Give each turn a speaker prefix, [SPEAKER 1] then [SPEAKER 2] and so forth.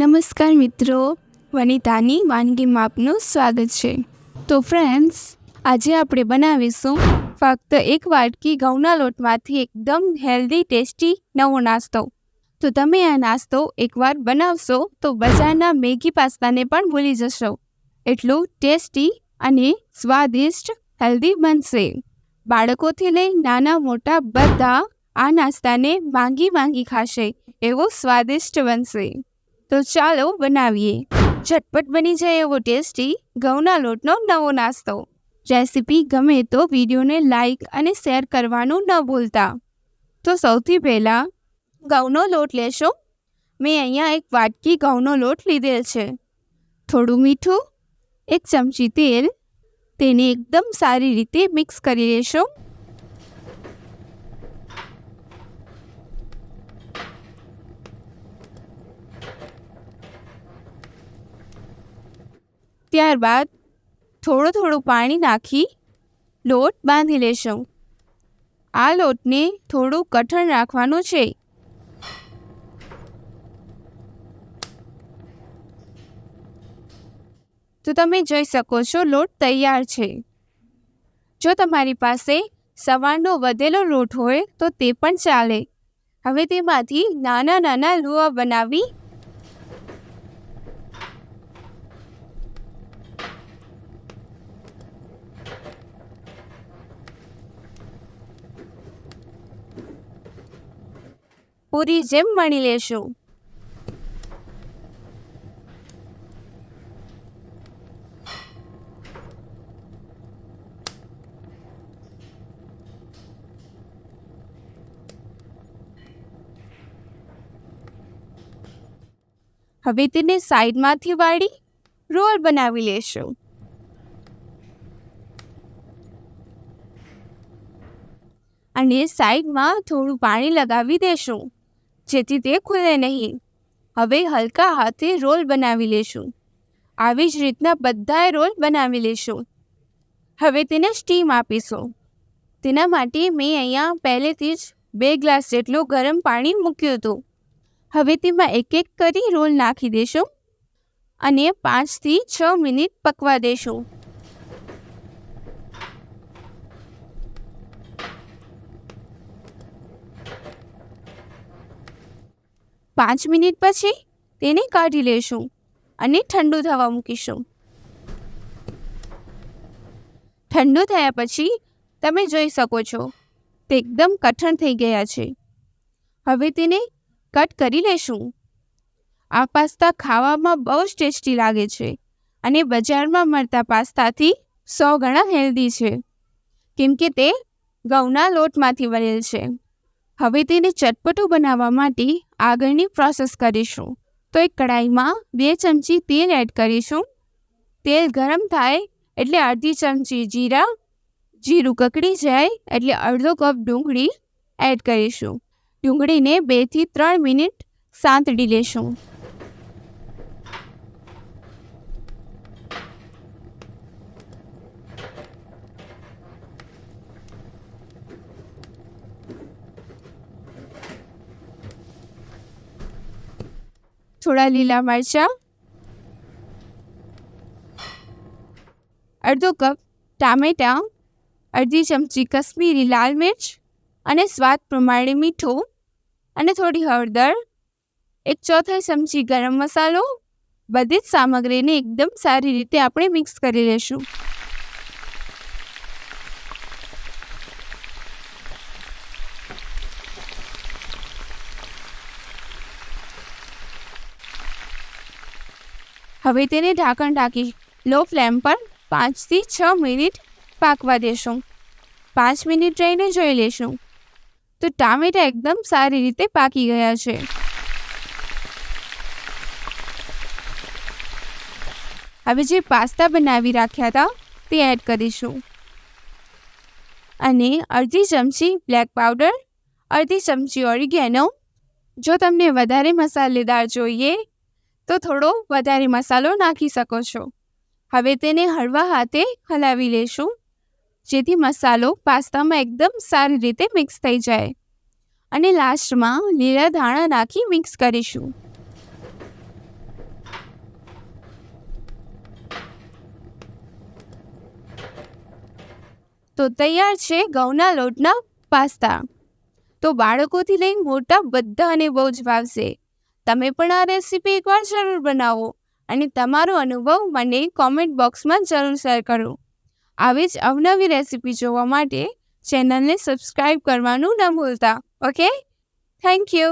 [SPEAKER 1] નમસ્કાર મિત્રો, વનિતાની વાનગીમાં આપનું સ્વાગત છે. તો ફ્રેન્ડ્સ આજે આપણે બનાવીશું ફક્ત એક વાટકી ઘઉંના લોટમાંથી એકદમ હેલ્ધી ટેસ્ટી નવો નાસ્તો. તો તમે આ નાસ્તો એકવાર બનાવશો તો બજારના મેગી પાસ્તાને પણ ભૂલી જશો. એટલું ટેસ્ટી અને સ્વાદિષ્ટ હેલ્ધી બનશે. બાળકોથી લઈ નાના મોટા બધા આ નાસ્તાને માંગી માંગી ખાશે, એવો સ્વાદિષ્ટ બનશે. તો ચાલો બનાવીએ. ઝટપટ બની જાય એવો ટેસ્ટી ઘઉંના લોટનો નવો નાસ્તો. રેસીપી ગમે તો વિડીયોને લાઈક અને શેર કરવાનું ન ભૂલતા. તો સૌથી પહેલાં ઘઉંનો લોટ લેશો. મેં અહીંયા એક વાટકી ઘઉંનો લોટ લીધેલ છે. થોડું મીઠું, એક ચમચી તેલ, તેને એકદમ સારી રીતે મિક્સ કરી લેશો. ત્યારબાદ થોડું થોડું પાણી નાખી લોટ બાંધી લેશું. આ લોટને થોડું કઠણ રાખવાનું છે. તો તમે જોઈ શકો છો લોટ તૈયાર છે. જો તમારી પાસે સવારનો વધેલો લોટ હોય તો તે પણ ચાલે. હવે તેમાંથી નાના નાના લુઆ બનાવી પૂરી જેમ વણી લેશું. હવે તેને સાઈડમાંથી વાળી રોલ બનાવી લેશું. અને સાઈડમાં થોડું પાણી લગાવી દેશું. જેથી તે ખુલે નહીં. હવે હલકા હાથે રોલ બનાવી લેશું. આવી જ રીતના બધાએ રોલ બનાવી લેશું. હવે તેને સ્ટીમ આપીશું. તેના માટે મેં અહીંયા પહેલેથી જ બે ગ્લાસ જેટલું ગરમ પાણી મૂક્યું હતું. હવે તેમાં એક એક કરી રોલ નાખી દેશું અને પાંચથી છ મિનિટ પકવા દેશું. પાંચ મિનિટ પછી તેને કાઢી લેશું અને ઠંડુ થવા મૂકીશું. ઠંડુ થયા પછી તમે જોઈ શકો છો, તે એકદમ કઠણ થઈ ગયા છે. હવે તેને કટ કરી લેશું. આ પાસ્તા ખાવામાં બહુ જ ટેસ્ટી લાગે છે અને બજારમાં મળતા પાસ્તાથી સો ગણા હેલ્ધી છે. કેમ કે તે ઘઉંના લોટમાંથી બનેલ છે. હવે તેને ચટપટું બનાવવા માટે આગળની પ્રોસેસ કરીશું. તો એક કડાઈમાં બે ચમચી તેલ એડ કરીશું. તેલ ગરમ થાય એટલે અડધી ચમચી જીરા, જીરું કકડી જાય એટલે અડધો કપ ડુંગળી એડ કરીશું. ડુંગળીને બેથી ત્રણ મિનિટ સાંતળી લેશું. થોડા લીલા મરચાં, અડધો કપ ટામેટાં, અડધી ચમચી કશ્મીરી લાલ મિર્ચ અને સ્વાદ પ્રમાણે મીઠું અને થોડી હળદર, એક ચોથાઈ ચમચી ગરમ મસાલો, બધી જ સામગ્રીને એકદમ સારી રીતે આપણે મિક્સ કરી લઈશું હવે તેને ઢાંકણ ઢાંકી લો ફ્લેમ પર પાંચથી છ મિનિટ પાકવા દેશું. પાંચ મિનિટ રહીને જોઈ લેશું તો ટામેટા એકદમ સારી રીતે પાકી ગયા છે. હવે જે પાસ્તા બનાવી રાખ્યા હતા, તે એડ કરીશું. અને અડધી ચમચી બ્લેક પાવડર, અડધી ચમચી ઓરિગેનો. જો તમને વધારે મસાલેદાર જોઈએ તો થોડો વધારે મસાલો નાખી શકો છો. હવે તેને હળવા હાથે હલાવી લેશું, જેથી મસાલો પાસ્તામાં એકદમ સારી રીતે મિક્સ થઈ જાય. અને લાસ્ટમાં લીલા ધાણા નાખી મિક્સ કરીશું. તો તૈયાર છે ઘઉંના લોટના પાસ્તા. તો બાળકોથી લઈ મોટા બધાને બહુ જ ભાવશે. તમે પણ આ રેસીપી એકવાર જરૂર બનાવો અને તમારો અનુભવ મને કોમેન્ટ બોક્સમાં જરૂર શેર કરો. આવી જ અવનવી રેસીપી જોવા માટે ચેનલને સબસ્ક્રાઈબ કરવાનું ન ભૂલતા. Okay thank you